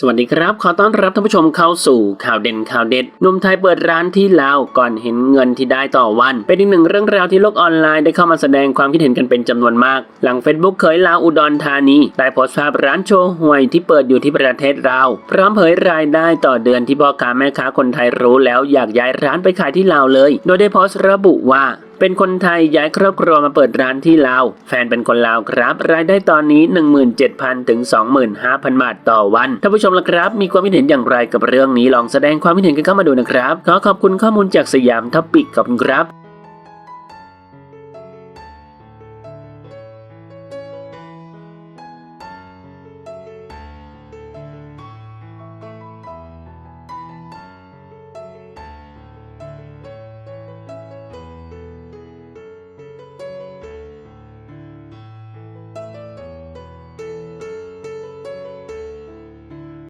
สวัสดีครับ ขอต้อนรับท่านผู้ชมเข้าสู่ข่าวเด่นข่าวเด็ดหนุ่มไทยเปิดร้านที่ลาวก่อนเห็นเงินที่ได้ต่อวัน เป็นอีกหนึ่งเรื่องราวที่โลกออนไลน์ได้เข้ามาแสดงความคิดเห็นกันเป็นจำนวนมาก หลัง Facebook เคยลาวอุดรธานีได้โพสต์ภาพร้านโชว์หวยที่เปิดอยู่ที่ประเทศลาว พร้อมเผยรายได้ต่อเดือนที่พ่อค้าแม่ค้าคนไทยรู้แล้วอยากย้ายร้านไปขายที่ลาวเลย โดยได้โพสต์ระบุว่า เป็นคนไทยย้ายครอบครัวมาเปิดร้านที่ลาว แฟนเป็นคนลาวครับ รายได้ตอนนี้ 17,000 ถึง 25,000 บาทต่อวันท่านผู้ชมละครับ มีความคิดเห็นอย่างไรกับเรื่องนี้ลองแสดงความคิดเห็นกันเข้ามาดูนะครับ ขอขอบคุณข้อมูลจากสยามทับปิกขอบคุณครับ